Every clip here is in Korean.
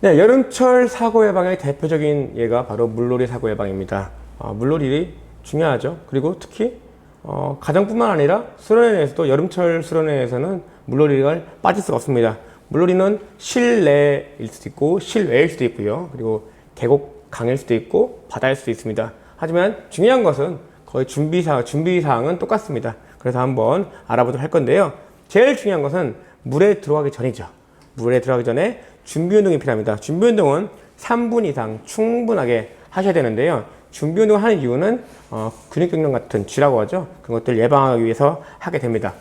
네, 여름철 사고 예방의 대표적인 예가 바로 물놀이 사고 예방입니다. 어, 물놀이 중요하죠. 그리고 특히 어, 가정뿐만 아니라 수련회에서도 여름철 수련회에서는 물놀이가 빠질 수가 없습니다. 물놀이는 실내일 수도 있고 실외일 수도 있고요. 그리고 계곡 강일 수도 있고 바다일 수도 있습니다. 하지만 중요한 것은 거의 준비사 준비 사항은 똑같습니다. 그래서 한번 알아보도록 할 건데요. 제일 중요한 것은 물에 들어가기 전이죠. 물에 들어가기 전에 준비 운동이 필요합니다. 준비 운동은 3분 이상 충분하게 하셔야 되는데요. 준비 운동을 하는 이유는 어, 근육경련 같은 쥐라고 하죠. 그런 것들 예방하기 위해서 하게 됩니다.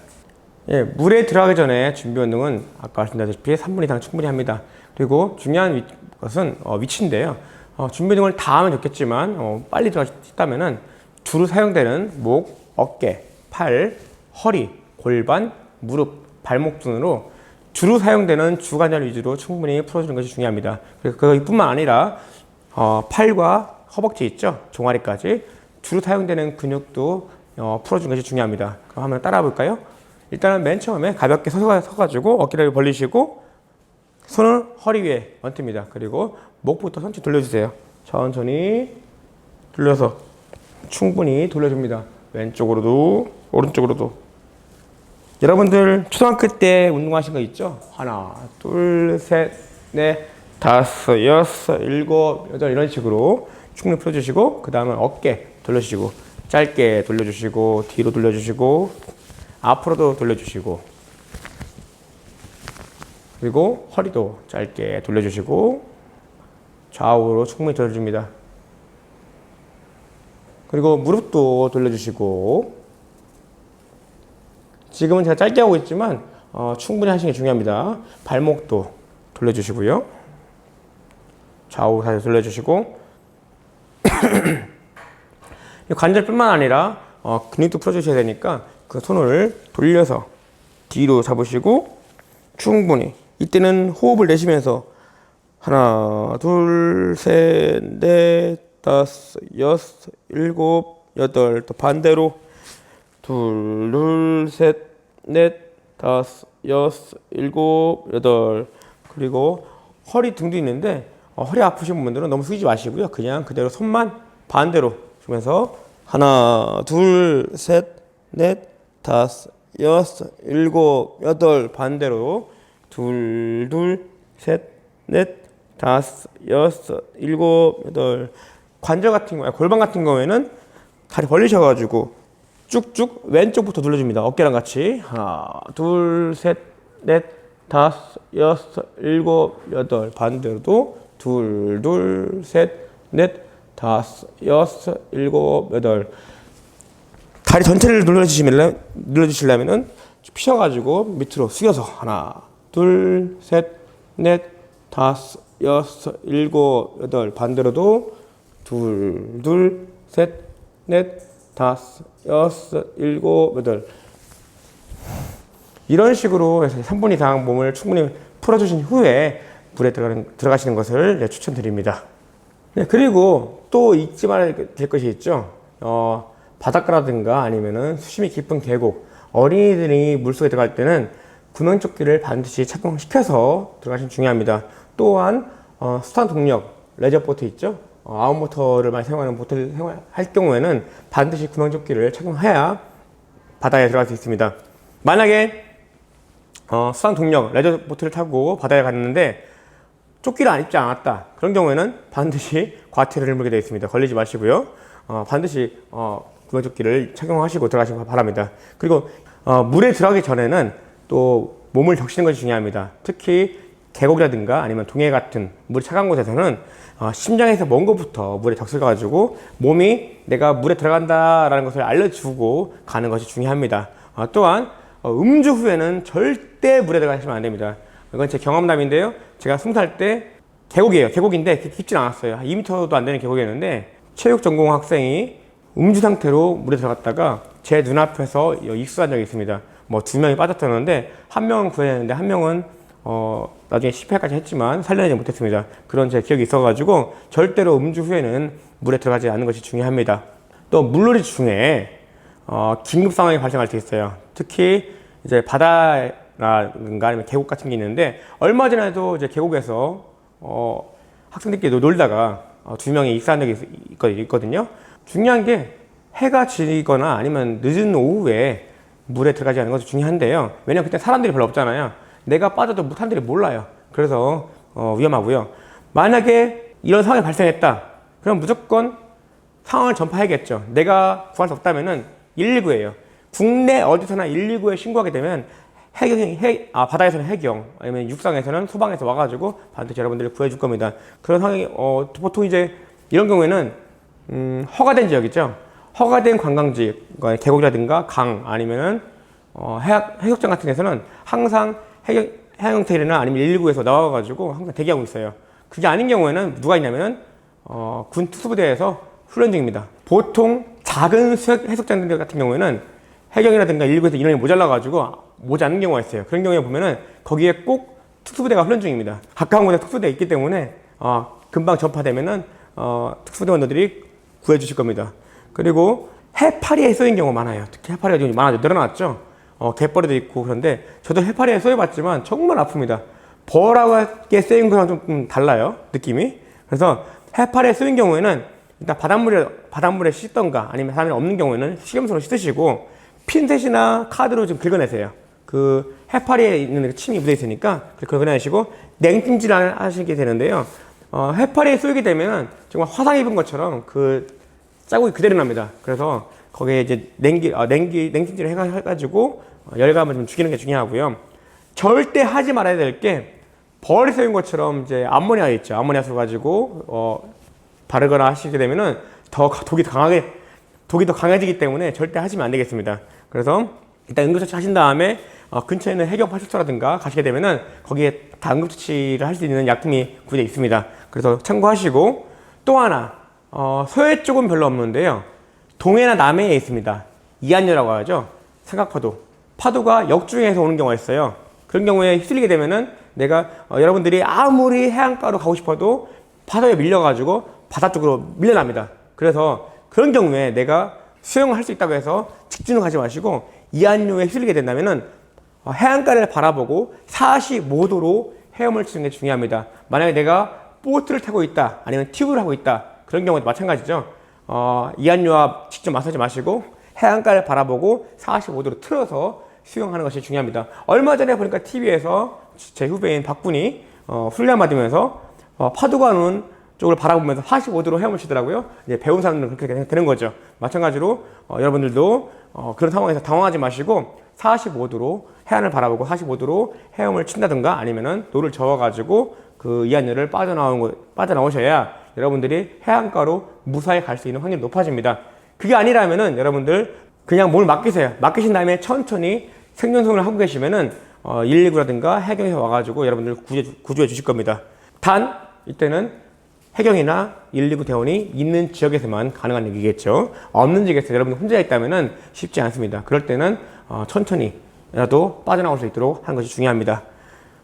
예, 물에 들어가기 전에 준비 운동은 아까 말씀드렸다시피 3분 이상 충분히 합니다. 그리고 중요한 위, 것은 어, 위치인데요. 어, 준비 운동을 다 하면 좋겠지만 어, 빨리 들어가시다면은 주로 사용되는 목, 어깨, 팔, 허리, 골반, 무릎, 발목 등으로 주로 사용되는 주관절 위주로 충분히 풀어주는 것이 중요합니다. 그래서 그뿐만 아니라 어, 팔과 허벅지 있죠, 종아리까지 주로 사용되는 근육도 어, 풀어주는 것이 중요합니다. 그럼 한번 따라 볼까요? 일단은 맨 처음에 가볍게 서가, 서가지고 어깨를 벌리시고 손을 허리 위에 얹습니다. 그리고 목부터 천천히 돌려주세요. 천천히 돌려서 충분히 돌려줍니다. 왼쪽으로도 오른쪽으로도 여러분들 초등학교 때 운동하신 거 있죠? 하나, 둘, 셋, 넷, 다섯, 여섯, 일곱, 여덟 이런 식으로 충분히 풀어주시고 그 다음은 어깨 돌려주시고 짧게 돌려주시고 뒤로 돌려주시고 앞으로도 돌려주시고 그리고 허리도 짧게 돌려주시고 좌우로 충분히 돌려줍니다. 그리고 무릎도 돌려주시고 지금은 제가 짧게 하고 있지만 어, 충분히 하시는 게 중요합니다. 발목도 돌려주시고요. 좌우 살살 돌려주시고 이 관절뿐만 아니라 어, 근육도 풀어주셔야 되니까 그 손을 돌려서 뒤로 잡으시고 충분히 이때는 호흡을 내쉬면서 하나 둘셋넷 다섯 여섯 일곱 여덟 또 반대로 둘, 둘, 셋, 넷, 다섯, 여섯, 일곱, 여덟. 그리고 허리 등도 있는데 어, 허리 아프신 분들은 너무 숙이지 마시고요. 그냥 그대로 손만 반대로 주면서 하나, 둘, 셋, 넷, 다섯, 여섯, 일곱, 여덟 반대로 둘, 둘, 셋, 넷, 다섯, 여섯, 일곱, 여덟 관절 같은 경우, 골반 같은 경우에는 다리 벌리셔가지고 쭉쭉 왼쪽부터 돌려줍니다. 어깨랑 같이. 하나, 둘, 셋, 넷, 다섯, 여섯, 일곱, 여덟. 반대로도 둘, 둘, 셋, 넷, 다섯, 여섯, 일곱, 여덟. 다리 전체를 눌러주시면 눌러주시려면은 피셔가지고 밑으로 숙여서 하나, 둘, 셋, 넷, 다섯, 여섯, 일곱, 여덟. 반대로도 둘, 둘, 셋, 넷, 다섯, 여섯, 일곱, 여덟. 이런 식으로 해서 3분 이상 몸을 충분히 풀어주신 후에 들어가는, 들어가시는 것을 네, 추천드립니다. 네, 그리고 또 잊지 말아야 될 것이 있죠. 어, 바닷가라든가 아니면은 수심이 깊은 계곡, 어린이들이 물속에 들어갈 때는 구명조끼를 반드시 착용시켜서 들어가시면 중요합니다. 또한 어, 수산 동력, 레저보트 있죠? 어, 아웃모터를 많이 사용하는 보트를 사용할 경우에는 반드시 구명조끼를 착용해야 바다에 들어갈 수 있습니다. 만약에 어, 수상 동력 레저 보트를 타고 바다에 갔는데 조끼를 안 입지 않았다. 그런 경우에는 반드시 과태료를 물게 되어 있습니다. 걸리지 마시고요. 어, 반드시 어, 구명조끼를 착용하시고 들어가시기 바랍니다. 그리고 어, 물에 들어가기 전에는 또 몸을 적시는 것이 중요합니다. 특히 계곡이라든가 아니면 동해 같은 물이 차가운 곳에서는 어, 심장에서 먼 곳부터 물에 적셔가지고 몸이 내가 물에 들어간다라는 것을 알려주고 가는 것이 중요합니다. 어, 또한 어, 음주 후에는 절대 물에 들어가시면 안 됩니다. 이건 제 경험담인데요. 제가 스무 살 때 계곡이에요. 계곡인데 깊진 않았어요. 한 2m도 안 되는 계곡이었는데 체육 전공 학생이 음주 상태로 물에 들어갔다가 제 눈앞에서 익수한 적이 있습니다. 뭐 두 명이 빠졌었는데 한 명은 구해냈는데 한 명은 어, 나중에 10회까지 했지만 살려내지 못했습니다. 그런 제 기억이 있어가지고 절대로 음주 후에는 물에 들어가지 않는 것이 중요합니다. 또 물놀이 중에 어, 긴급 상황이 발생할 수 있어요. 특히 이제 바다라든가 아니면 계곡 같은 게 있는데 얼마 전에도 이제 계곡에서 어, 학생들끼리 놀- 놀다가 어, 두 명이 익사한 적이 있- 있- 있거든요. 중요한 게 해가 지거나 아니면 늦은 오후에 물에 들어가지 않는 것도 중요한데요. 왜냐면 그때 사람들이 별로 없잖아요. 내가 빠져도 사람들이 몰라요. 그래서 어, 위험하고요. 만약에 이런 상황이 발생했다. 그럼 무조건 상황을 전파해야겠죠. 내가 구할 수 없다면은 119예요. 국내 어디서나 119에 신고하게 되면 해경이 해, 아, 바다에서는 해경 아니면 육상에서는 소방에서 와가지고 반드시 여러분들을 구해줄 겁니다. 그런 상황이 어, 보통 이제 이런 경우에는 음, 허가된 지역이죠. 허가된 관광지, 그러니까 계곡이라든가 강 아니면은 어, 해역, 해수욕장 같은 데서는 항상 해경, 해양호텔이나 아니면 119에서 나와가지고 항상 대기하고 있어요. 그게 아닌 경우에는 누가 있냐면은 어, 군 특수부대에서 훈련 중입니다. 보통 작은 해수욕장들 같은 경우에는 해경이라든가 119에서 인원이 모자라가지고 오지 않는 경우가 있어요. 그런 경우에 보면은 거기에 꼭 특수부대가 훈련 중입니다. 가까운 곳에 특수부대가 있기 때문에 어, 금방 전파되면은 어, 특수부대원들이 구해주실 겁니다. 그리고 해파리에 쏘인 경우 많아요. 특히 해파리가 지금 많아져 늘어났죠. 어, 갯벌에도 있고 그런데 저도 해파리에 쏘여봤지만 정말 아픕니다. 벌하게 쏘인 거랑 좀 음, 달라요 느낌이. 그래서 해파리에 쏘인 경우에는 일단 바닷물에 바닷물에 씻던가 아니면 사람이 없는 경우에는 식염수로 씻으시고 핀셋이나 카드로 좀 긁어내세요. 그 해파리에 있는 그 침이 묻어 있으니까 긁어내시고 냉찜질을 하시게 되는데요. 어, 해파리에 쏘이게 되면 정말 화상 입은 것처럼 그 자국이 그대로 납니다. 그래서 거기에 이제 냉기, 어, 냉기, 냉찜질을 해가- 해가지고 어, 열감을 좀 죽이는 게 중요하고요. 절대 하지 말아야 될 게 벌이 쏘인 것처럼 이제 암모니아 있죠. 암모니아 써 가지고 어, 바르거나 하시게 되면은 더 가- 독이 더 강하게 독이 더 강해지기 때문에 절대 하시면 안 되겠습니다. 그래서 일단 응급처치 하신 다음에 어, 근처에 있는 해경 파출소라든가 가시게 되면은 거기에 다 응급처치를 할 수 있는 약품이 구비되어 있습니다. 그래서 참고하시고 또 하나 어, 서해 쪽은 별로 없는데요. 동해나 남해에 있습니다. 이안류라고 하죠. 삼각파도. 파도가 역중해서 오는 경우가 있어요. 그런 경우에 휩쓸리게 되면은 내가 어, 여러분들이 아무리 해안가로 가고 싶어도 파도에 밀려가지고 바다 쪽으로 밀려납니다. 그래서 그런 경우에 내가 수영할 수 있다고 해서 직진을 가지 마시고 이안류에 휩쓸리게 된다면은 어, 해안가를 바라보고 45도로 헤엄을 치는 게 중요합니다. 만약에 내가 보트를 타고 있다, 아니면 튜브를 하고 있다, 그런 경우도 마찬가지죠. 어, 이안류와 직접 맞서지 마시고 해안가를 바라보고 45도로 틀어서 수영하는 것이 중요합니다. 얼마 전에 보니까 TV에서 제 후배인 박군이 어, 훈련 받으면서 어, 파도가 오는 쪽을 바라보면서 45도로 헤엄을 치더라고요. 이제 배운 사람들은 그렇게 되는 거죠. 마찬가지로 어, 여러분들도 어, 그런 상황에서 당황하지 마시고 45도로 해안을 바라보고 45도로 헤엄을 친다든가 아니면은 노를 저어가지고 그 이안열을 빠져나오는 거, 빠져나오셔야 여러분들이 해안가로 무사히 갈 수 있는 확률이 높아집니다. 그게 아니라면은 여러분들 그냥 몸을 맡기세요. 맡기신 다음에 천천히 생존성을 하고 계시면은 어, 119라든가 해경에서 와가지고 여러분들 구조해, 주- 구조해 주실 겁니다. 단 이때는 해경이나 119 대원이 있는 지역에서만 가능한 얘기겠죠. 없는 지역에서 여러분들 혼자 있다면은 쉽지 않습니다. 그럴 때는 어, 천천히라도 빠져나올 수 있도록 하는 것이 중요합니다.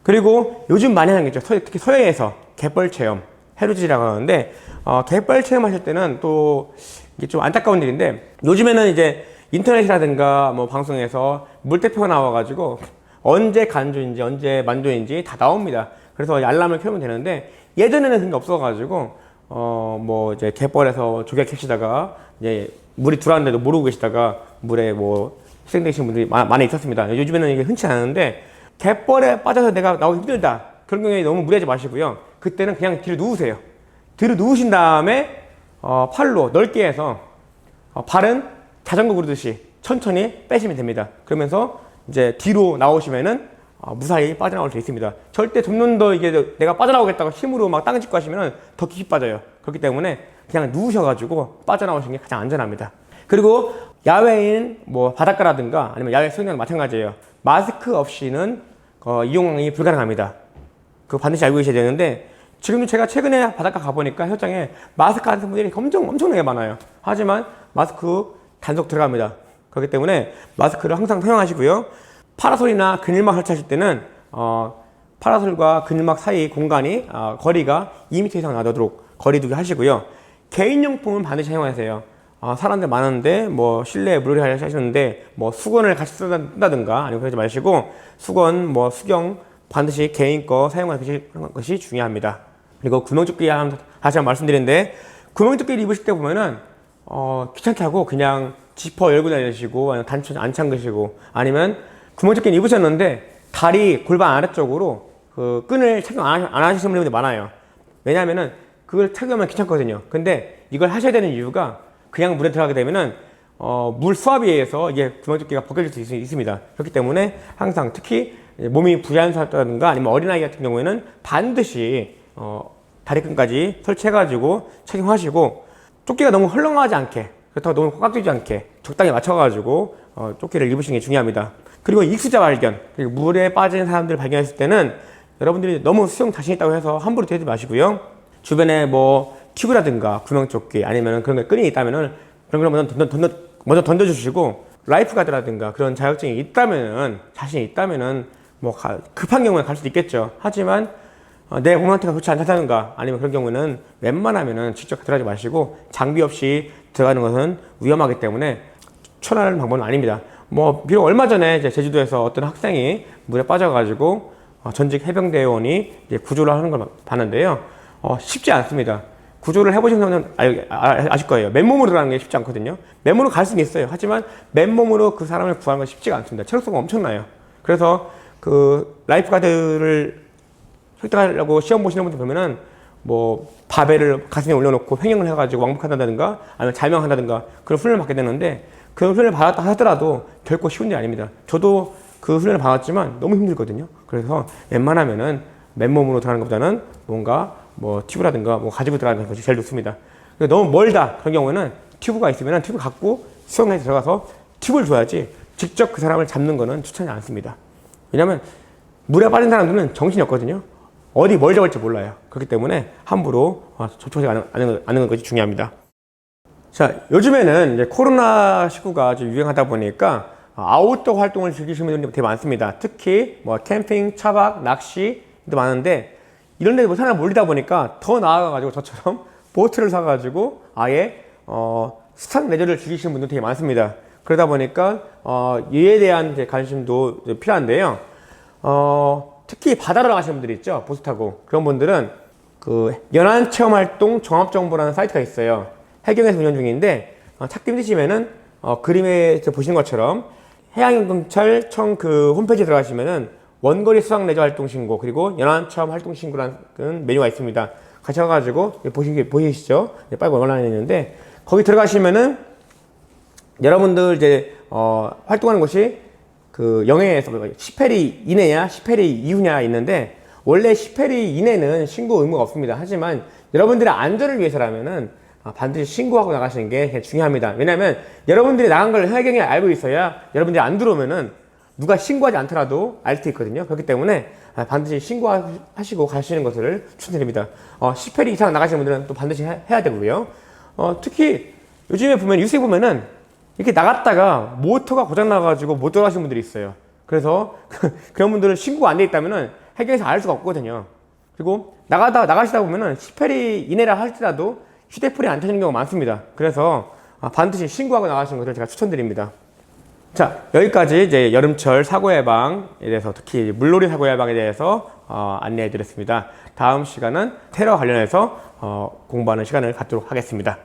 그리고 요즘 많이 하는 게 있죠. 서- 특히 서해에서 갯벌 체험, 해루질이라고 하는데 어, 갯벌 체험하실 때는 또 이게 좀 안타까운 일인데 요즘에는 이제 인터넷이라든가 뭐 방송에서 물대표가 나와가지고 언제 간조인지 언제 만조인지 다 나옵니다. 그래서 알람을 켜면 되는데 예전에는 그런 게 없어가지고 어 뭐 이제 갯벌에서 조개 캐시다가 이제 물이 들어왔는데도 모르고 계시다가 물에 뭐 희생되신 분들이 마- 많이 있었습니다. 요즘에는 이게 흔치 않은데 갯벌에 빠져서 내가 나오기 힘들다 그런 경우에 너무 무리하지 마시고요. 그때는 그냥 뒤로 누우세요. 뒤로 누우신 다음에 어, 팔로 넓게 해서 어, 발은 자전거 구르듯이 천천히 빼시면 됩니다. 그러면서 이제 뒤로 나오시면은 어, 무사히 빠져나올 수 있습니다. 절대 좀더 이게 내가 빠져나오겠다고 힘으로 막 땅을 짚고 하시면 더 깊이 빠져요. 그렇기 때문에 그냥 누우셔가지고 빠져나오시는 게 가장 안전합니다. 그리고 야외인 뭐 바닷가라든가 아니면 야외 수영장 마찬가지예요. 마스크 없이는 어, 이용이 불가능합니다. 그거 반드시 알고 계셔야 되는데 지금도 제가 최근에 바닷가 가보니까 현장에 마스크 안쓴 분들이 엄청 엄청나게 많아요. 하지만 마스크 단속 들어갑니다. 그렇기 때문에 마스크를 항상 사용하시고요. 파라솔이나 그늘막 설치하실 때는 어, 파라솔과 그늘막 사이 공간이 어, 거리가 2m 이상 나도록 거리두기 하시고요. 개인용품은 반드시 사용하세요. 아, 사람들 많은데 뭐 실내에 물놀이 하시는데 뭐 수건을 같이 쓴다든가 아니면 그러지 마시고 수건 뭐 수경 반드시 개인 거 사용하는 것이 중요합니다. 그리고 구명조끼 한- 다시 한번 말씀드리는데 구명조끼를 입으실 때 보면은 어, 귀찮다고 그냥 지퍼 열고 다니시고 단추 안 잠그시고 아니면 구명조끼를 입으셨는데 다리 골반 아래쪽으로 그 끈을 착용 안, 하- 안 하시는 분들이 많아요. 왜냐하면은 그걸 착용하면 귀찮거든요. 근데 이걸 하셔야 되는 이유가 그냥 물에 들어가게 되면은 어, 물 수압에 의해서 이게 구명조끼가 벗겨질 수 있, 있습니다. 그렇기 때문에 항상 특히 몸이 부자연스럽다든가 아니면 어린아이 같은 경우에는 반드시 어, 다리끈까지 설치해가지고 착용하시고 조끼가 너무 헐렁하지 않게 그렇다고 너무 꽉 끼지 않게 적당히 맞춰가지고 어, 조끼를 입으시는 게 중요합니다. 그리고 익수자 발견 그리고 물에 빠진 사람들 을 발견했을 때는 여러분들이 너무 수영 자신 있다고 해서 함부로 대지 마시고요. 주변에 뭐 튜브라든가 구명조끼 아니면 그런 게 끈이 있다면은 그런 걸 먼저 던져, 던져, 먼저 던져주시고 라이프 가드라든가 그런 자격증이 있다면은 자신이 있다면은 뭐 가- 급한 경우에 갈 수도 있겠죠. 하지만 어, 내몸 상태가 좋지 않다든가 아니면 그런 경우는 웬만하면은 직접 들어가지 마시고 장비 없이 들어가는 것은 위험하기 때문에 추천하는 방법은 아닙니다. 뭐 비록 얼마 전에 제주도에서 어떤 학생이 물에 빠져가지고 어, 전직 해병대원이 구조를 하는 걸 봤는데요. 어, 쉽지 않습니다. 구조를 해보신 분은 아, 아실 거예요. 맨몸으로 들어가는 게 쉽지 않거든요. 맨몸으로 갈 수는 있어요. 하지만 맨몸으로 그 사람을 구하는 건 쉽지가 않습니다. 체력소가 엄청나요. 그래서 그 라이프가드를 획득하려고 시험 보시는 분들 보면은 뭐 바벨을 가슴에 올려놓고 횡령을 해가지고 왕복한다든가 아니면 잘명한다든가 그런 훈련을 받게 되는데 그 훈련을 받았다 하더라도 결코 쉬운 일이 아닙니다. 저도 그 훈련을 받았지만 너무 힘들거든요. 그래서 웬만하면은 맨몸으로 들어가는 것보다는 뭔가 뭐 튜브라든가 뭐 가지고 들어가는 것이 제일 좋습니다. 너무 멀다 그런 경우에는 튜브가 있으면 튜브 갖고 수영장에 들어가서 튜브를 줘야지 직접 그 사람을 잡는 거는 추천이 않습니다. 왜냐하면 물에 빠진 사람들은 정신이 없거든요. 어디 뭘 잡을지 몰라요. 그렇기 때문에 함부로 어, 접촉하지 않는, 않는, 것이 중요합니다. 자, 요즘에는 이제 코로나19가 아주 유행하다 보니까 아웃도어 활동을 즐기시는 분들이 되게 많습니다. 특히 뭐 캠핑, 차박, 낚시 도 많은데 이런 데못 하나 몰리다 보니까 더 나아가가지고 저처럼 보트를 사가지고 아예 어, 스탄 레저를 즐기시는 분들 되게 많습니다. 그러다 보니까 어, 이에 대한 관심도 필요한데요. 어, 특히 바다로 나가시는 분들이 있죠. 보트 타고. 그런 분들은 그 연안 체험 활동 종합 정보라는 사이트가 있어요. 해경에서 운영 중인데 어, 찾기 힘드시면은 어, 그림에 보시는 것처럼 해양경찰청 그 홈페이지에 들어가시면은 원거리 수상 레저 활동 신고 그리고 연안 체험 활동 신고라는 메뉴가 있습니다. 가셔가지고 보시 보이시죠? 네, 빨간 온라인에 있는데 거기 들어가시면은 여러분들 이제 어, 활동하는 곳이 그 영해에서 10페리 이내냐 10페리 이후냐 있는데 원래 10페리 이내는 신고 의무가 없습니다. 하지만 여러분들의 안전을 위해서라면은 아, 반드시 신고하고 나가시는 게 중요합니다. 왜냐하면 여러분들이 나간 걸 해경이 알고 있어야 여러분들이 안 들어오면은 누가 신고하지 않더라도 알 수 있거든요. 그렇기 때문에 아, 반드시 신고하시고 가시는 것을 추천드립니다. 어, 10페리 이상 나가시는 분들은 또 반드시 해, 해야 되고요. 어, 특히 요즘에 보면 뉴스에 보면은 이렇게 나갔다가 모터가 고장 나가지고 못 돌아가시는 분들이 있어요. 그래서 그런 분들은 신고가 안 돼 있다면은 해경에서 알 수가 없거든요. 그리고 나가다 나가시다 보면은 10페리 이내라 할지라도 휴대폰이 안 터지는 경우가 많습니다. 그래서 아, 반드시 신고하고 나가시는 것을 제가 추천드립니다. 자 여기까지 이제 여름철 사고 예방에 대해서 특히 물놀이 사고 예방에 대해서 어, 안내해 드렸습니다. 다음 시간은 테러 관련해서 어, 공부하는 시간을 갖도록 하겠습니다.